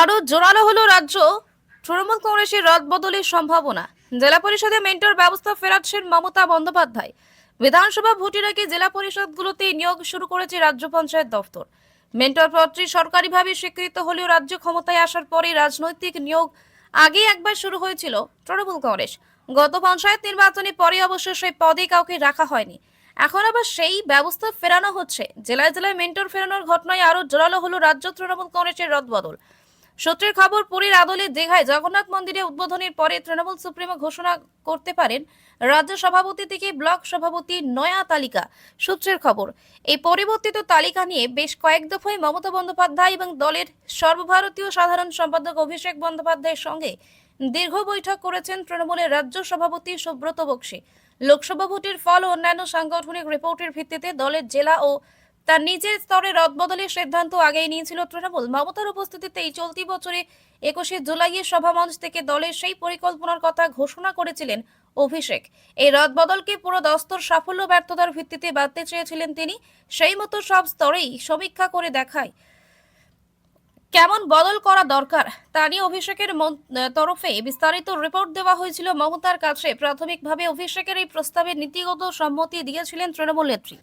আরও জোরালো হলো রাজ্য তৃণমূল কংগ্রেসের রদবদলের সম্ভাবনা। জেলা পরিষদে মেন্টর ব্যবস্থা ফেরাচ্ছেন মমতা বন্দ্যোপাধ্যায়। বিধানসভা ভোটের আগে জেলা পরিষদগুলোতে নিয়োগ শুরু করেছে রাজ্য পঞ্চায়েত দফতর মেন্টর পদটি সরকারিভাবে স্বীকৃত হলেও রাজ্য ক্ষমতায় আসার পরে রাজনৈতিক নিয়োগ আগে একবার শুরু হয়েছিল তৃণমূল কংগ্রেস। গত পঞ্চায়েত নির্বাচনে পরে অবশ্য সেই পদে কাউকে রাখা হয়নি। এখন আবার সেই ব্যবস্থা ফেরানো হচ্ছে। জেলায় জেলায় মেন্টর ফেরানোর ঘটনায় আরও জোরালো হলো রাজ্য তৃণমূল কংগ্রেসের রদবদল। সূত্রের খবর, পুরীর আদলে দীঘায় জগন্নাথ মন্দিরে উদ্বোধনের পরে তৃণমূল সুপ্রিমো ঘোষণা করতে পারেন রাজ্য সভাপতি থেকে ব্লক সভাপতি নয়া তালিকা। সূত্রের খবর, এই পরিবর্তিত তালিকা নিয়ে বেশ কয়েক দফায় মমতা বন্দ্যোপাধ্যায় এবং দলের সর্বভারতীয় সাধারণ সম্পাদক অভিষেক বন্দ্যোপাধ্যায়ের সঙ্গে দীর্ঘ বৈঠক করেছেন তৃণমূলের রাজ্য সভাপতি সুব্রত বক্সী। লোকসভা ভোটের ফল ও অন্যান্য সাংগঠনিক রিপোর্টের ভিত্তিতে দলের জেলা ও তার নিজের স্তরে রদবদলের সিদ্ধান্ত আগেই নিয়েছিল তৃণমূল। মমতার উপস্থিতিতে এই চলতি বছরে একুশে জুলাইয়ের সভামঞ্চ থেকে দলের সেই পরিকল্পনার কথা ঘোষণা করেছিলেন অভিষেক। এই রদবদলকে পুরো দস্তর সাফল্য ব্যর্থতার ভিত্তিতে বাঁধতে চেয়েছিলেন তিনি। সেই মতো সব স্তরেই সমীক্ষা করে দেখায় কেমন বদল করা দরকার, তা নিয়ে অভিষেকের তরফে বিস্তারিত রিপোর্ট দেওয়া হয়েছিল মমতার কাছে। প্রাথমিকভাবে অভিষেকের এই প্রস্তাবে নীতিগত সম্মতি দিয়েছিলেন তৃণমূল নেত্রী।